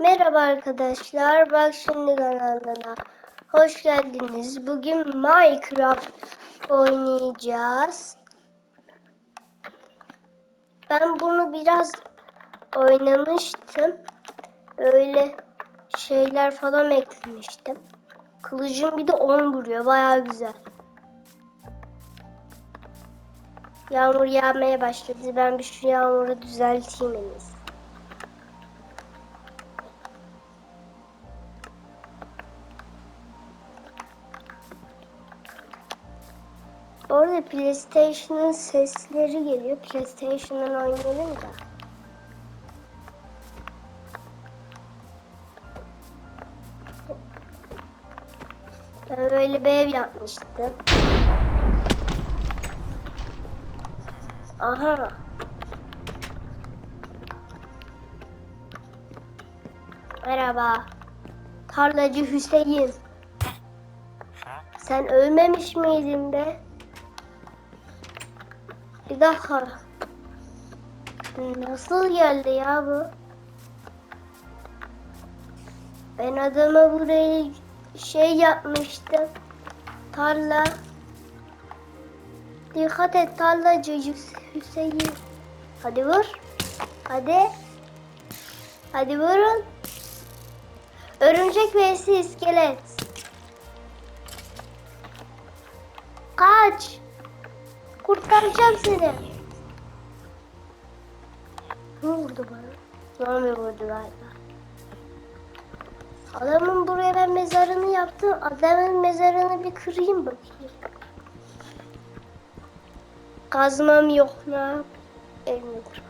Merhaba arkadaşlar, bak şimdi kanalına hoş geldiniz. Bugün Minecraft oynayacağız. Ben bunu biraz oynamıştım. Böyle şeyler falan eklemiştim. Kılıcım bir de 10 vuruyor, baya güzel. Yağmur yağmaya başladı. Ben bir şu yağmuru düzelteyim en iyisi. Orada PlayStation'ın sesleri geliyor. PlayStation'dan oynayalım da. Ben böyle bir ev yapmıştım. Aha. Merhaba. Tarlacı Hüseyin. Sen ölmemiş miydin be? Bir dakika. Nasıl geldi ya bu? Ben adama burayı şey yapmıştım. Tarla. Dikkat et tarlacı Hüs- Hüseyin. Hadi vur. Hadi. Hadi vurun. Örümcek vs iskelet. Kaç. Kurtaracağım seni. Ne vurdu bana? Zombi vurdu galiba. Adamın buraya ben mezarını yaptım. Adamın mezarını bir kırayım bakayım. Kazmam yok ne yap? Elini kır.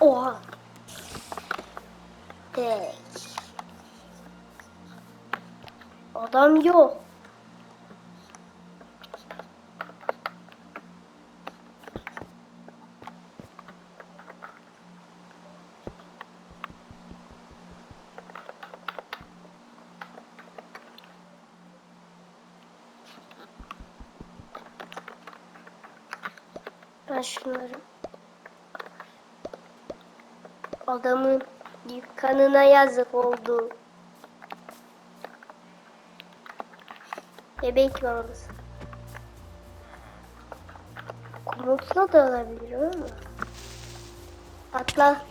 Oha. Tek. Adam yok. Ben adamın kanına yazık oldu. Bebek yalnız. Komutla da olabilir ama. Atla.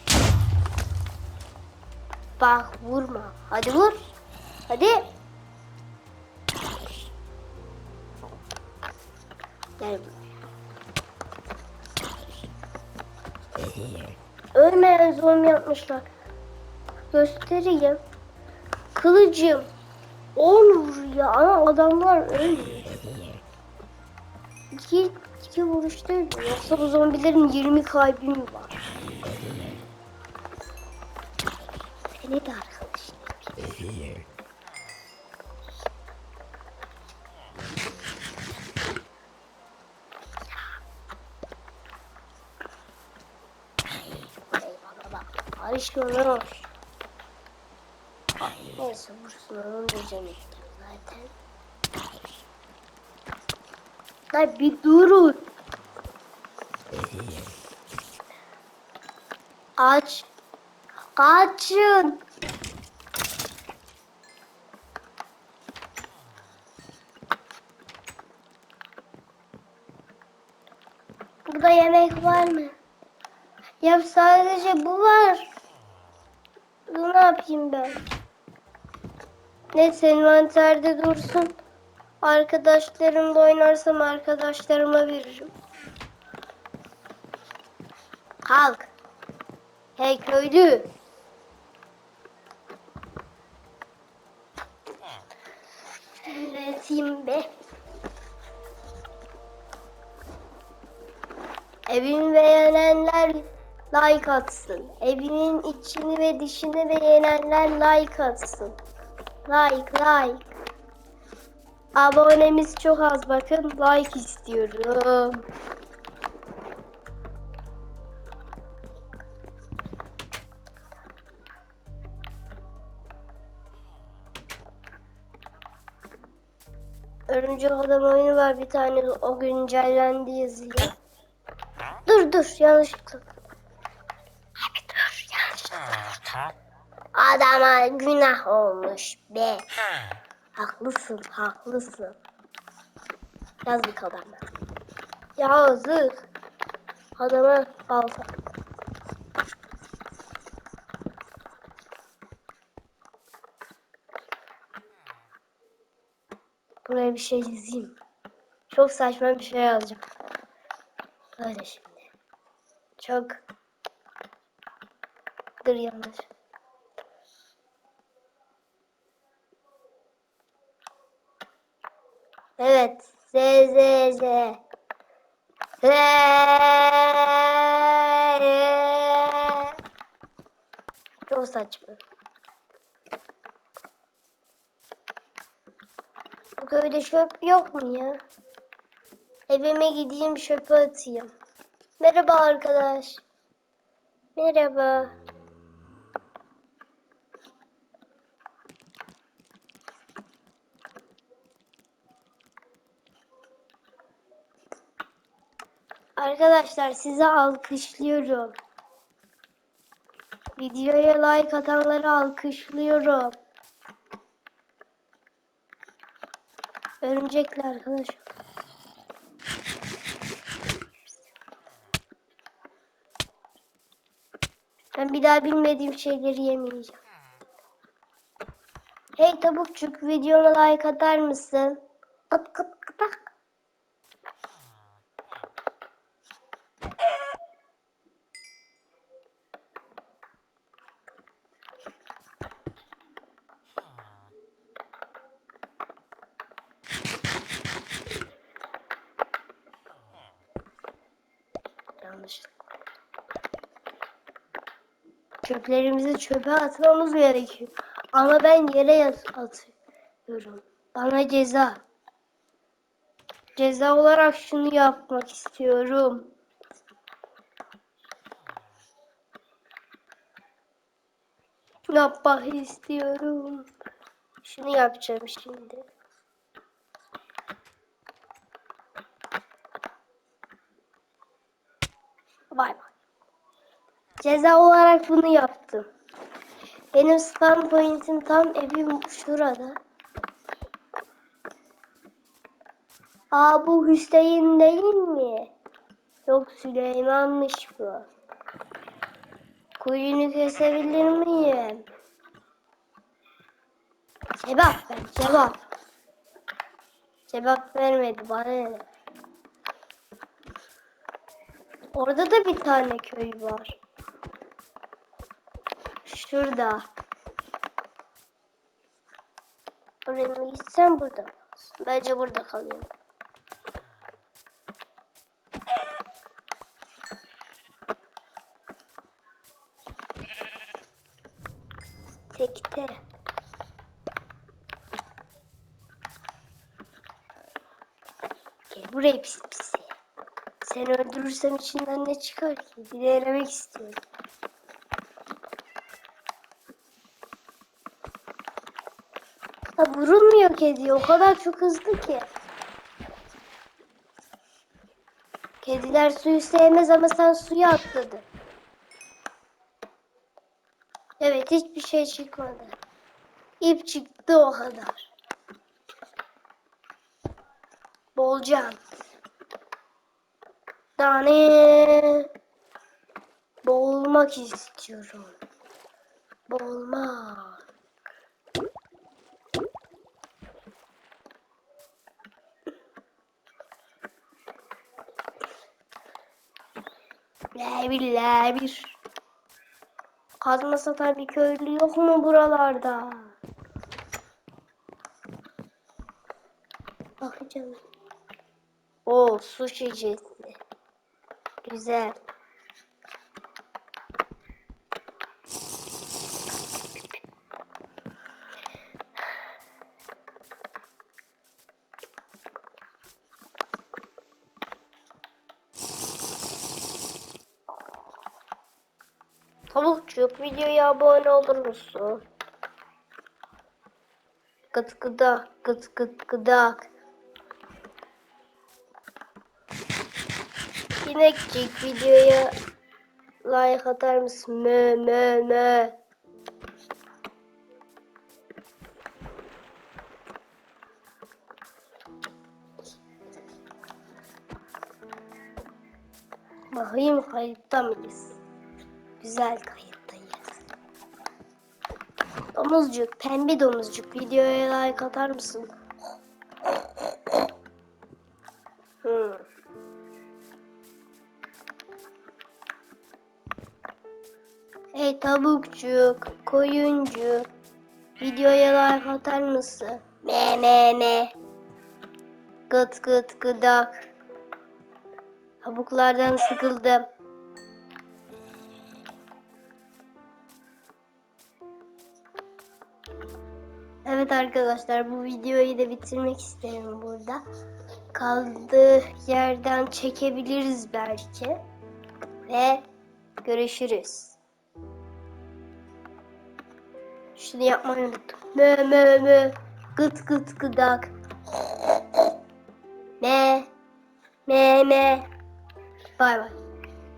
Bak vurma. Hadi vur. Hadi. Gel buraya. Ölmeyen zombi yapmışlar. Göstereyim. Kılıcım 10 vuruyor ama adamlar ölmüyor. İki, iki vuruşta ölüyor. Yoksa bu zombilerin 20 kalbi mi var? Seni de arkadaşlar. Bak. Karışmıyorlar. Neyse vursun onu diyeceğim işte zaten. Lan bir durun. Aç. Kaçın. Burada yemek var mı? Ya sadece bu var. Ne yapayım ben? Neyse envanterde dursun. Arkadaşlarımla oynarsam arkadaşlarıma veririm. Kalk. Hey köylü. Like atsın. Evinin içini ve dışını beğenenler like atsın. Like like. Abonemiz çok az bakın. Like istiyorum. Örümcek Adam oyunu var bir tane o güncellendi yazıyor. Dur dur yanlışlıkla. Yanlışlıkla. adama günah olmuş be. Haklısın, haklısın. Yazık adama. Yazık. Adama balta. Buraya bir şey yazayım. Çok saçma bir şey yazacağım. Böyle şimdi. Çok... Dur yanlış. Evet. Z Z Z. Z. Çok saçma. Bu köyde çöp yok mu ya? Evime gideyim çöpü atayım. Merhaba arkadaş. Merhaba. Arkadaşlar size alkışlıyorum. Videoya like atanları alkışlıyorum. Örümcekli arkadaş. Ben bir daha bilmediğim şeyleri yemeyeceğim. Hey tavukçuk videoma like atar mısın? Kıt kıt kıtak. Yanlışlıkla. Çöplerimizi çöpe atmamız gerekiyor. Ama ben yere atıyorum. Bana ceza. Ceza olarak şunu yapmak istiyorum. Yapmak istiyorum. Şunu yapacağım şimdi. Bay bay. Ceza olarak bunu yaptım. Benim spam point'im tam evim şurada. Aa bu Hüseyin değil mi? Yok Süleyman'mış bu. Kuyunu kesebilir miyim? Cevap ver, cevap. Cevap vermedi bana ne? Orada da bir tane köy var. Şurada. Oraya mı gitsem burada? Bence burada kalayım. Tekte. Gel buraya pis pis. Seni öldürürsem içinden ne çıkar ki? Bir de elemek istiyorum. Ha vurulmuyor kedi. O kadar çok hızlı ki. Kediler suyu sevmez ama sen suya atladın. Evet hiçbir şey çıkmadı. İp çıktı o kadar. Bolcan. Tane. Boğulmak istiyorum. Boğulmak. Lebir lebir. Kazma satan bir köylü yok mu buralarda? Bakacağım. O su şişesi. Güzel. videoya abone olur musun? Gıt gıda, gıt gıt gıdak. İnekcik videoya like atar mısın? Mö mö mö. Bakayım kayıtta mıyız? Güzel kayıt. Domuzcuk, pembe domuzcuk videoya like atar mısın? Hey tavukçuk, koyuncuk, videoya like atar mısın? Me me me. Gıt gıt gıdak. Tavuklardan sıkıldım. Evet arkadaşlar bu videoyu da bitirmek isterim burada. Kaldığı yerden çekebiliriz belki. Ve görüşürüz. Şunu yapmayı unuttum. Mö mö mö. Gıt gıt gıdak. Me. Me me. Bay bay.